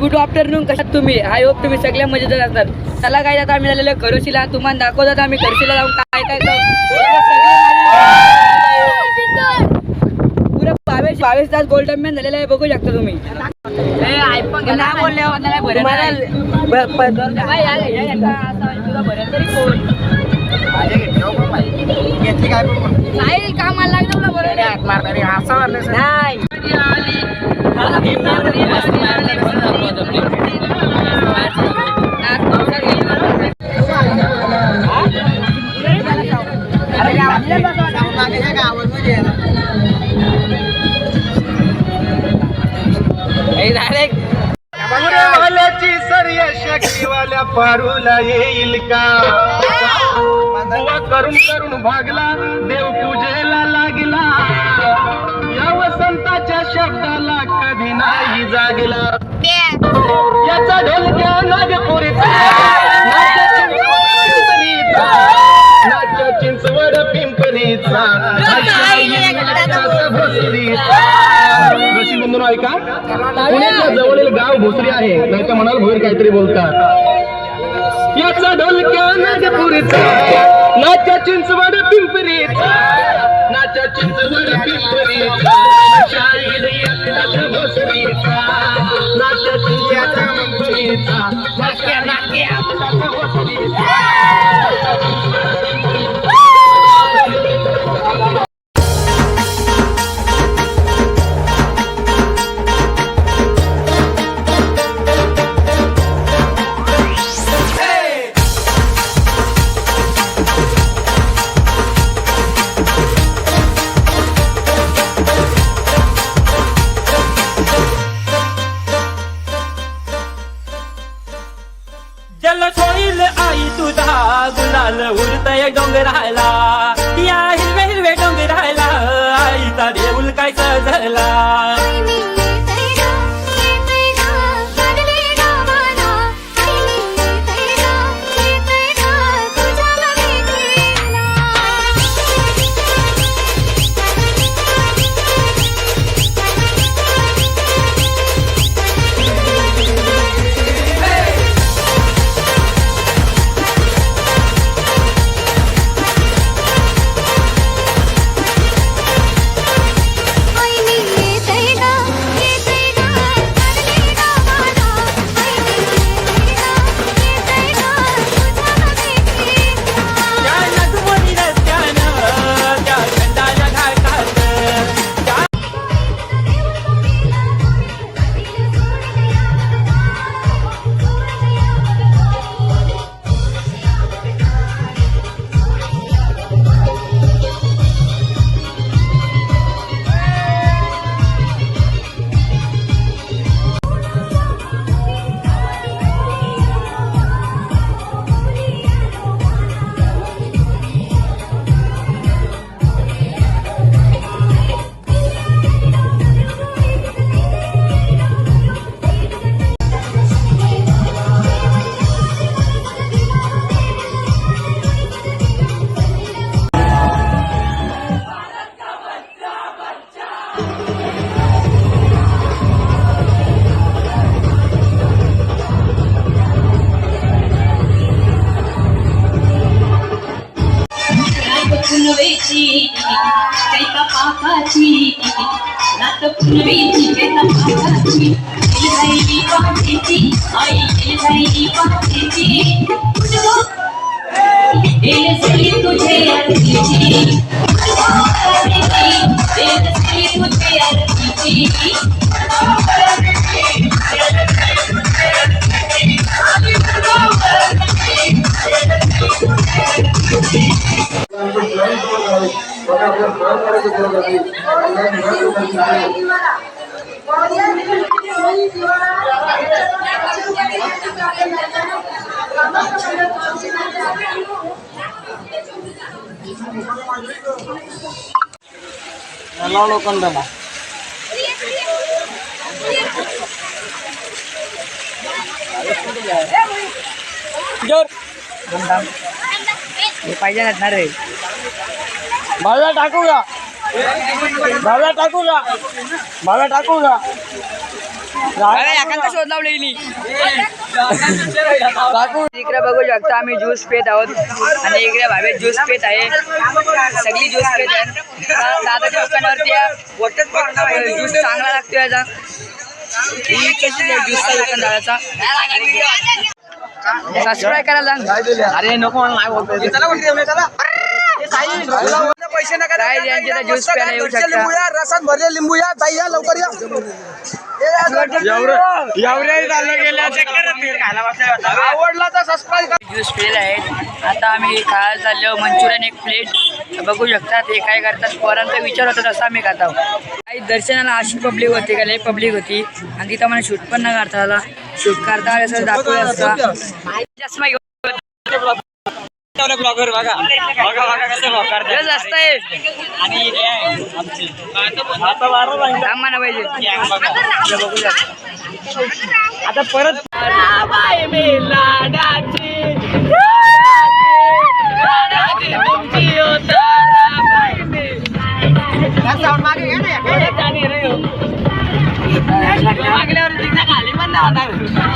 Good afternoon कशात तुम्ही? I hope तुम्ही सगळ्या मजेत असतात. चला काय आता आम्ही झालेलो खरोशीला तुम्हाला दाखवतात आम्ही खरोशीला जाऊन काय काय पुरे बावीस बावीस तास गोल्डन मॅन झालेलं आहे बघू शकता तुम्ही. बोलले नाही कामाला लागलं तुला बरं. नाही. पुरेवाल्याची शक्तीवाल्या पारूला येईल का? बुवा करून करून भागला देव पूजेला लागला. या वसंताच्या शब्दाला कधी नाही जागला. याचा ढोलक्या नागपुरीचा. नाच्या चिंचवड पिंपरीचा ऐका. पुण्याच्या जवळील गाव भोसरी आहे. नाही तर म्हणाल भोईर काहीतरी बोलतात. याचा ढोलक्या नागपुरीचा. नाच्या चिंचवड पिंपरीचा. नाच्या चिंचवड पिंपरीचा. नाच्या चिंचवड पिंपरीचा. नाच्या जल सोईल आई तुझा गुलाल उरतय डोंगराला. या हिरवे हिरवे डोंगराला आईचा देऊल काय सजला. পাকাচি চাইতা পাকাচি রাত পুনবেছি চাইতা পাকাচি ইলাই পাকেছি আই ইলাই পাকেছি উঠবো এল সলি তুঝে আরকিছি এল সলি তুঝে আরকিছি जोर हे पाहिजे ना रे बाजूला टाकू का भाव्या टाकू का भाव्या टाकू का एखादा शोध लावलेली इकडे बघू शकता आम्ही ज्यूस पेत आहोत. आणि इकडे भावे ज्यूस पेत आहे. सगळी ज्यूस पेत आहे दादाच्या दुकानावरती ज्यूस चांगला लागतो याचा. ही दुकान दादाचा? सबस्क्राईब करायला. अरे नको नाही बोलतो पैसे नका काय यांचे तर ज्यूस प्यायला येऊ शकता. रसात भरले लिंबू या ताई या लवकर या. आवडला तर सबस्क्राईब ज्यूस पेल आहेत. आता आम्ही खायला चाललो मंचुरियन एक प्लेट. बघू शकतात हे काय करतात. पोरांचा विचार होता तसा आम्ही खात आहोत. काही दर्शनाला अशी पब्लिक होती का? लई पब्लिक होती. आणि तिथं मला शूट पण नाही करता आला. शूट करता आलं असं दाखवलं असता. चष्मा घेऊन वाटवलं ब्लॉगर बघा. बघा बघा कसं ब्लॉग करतात जास्त आणि हे आता वारं सांगता आम्हाला पाहिजे. आता परत मागल्यावर तिथं खाली पण नाही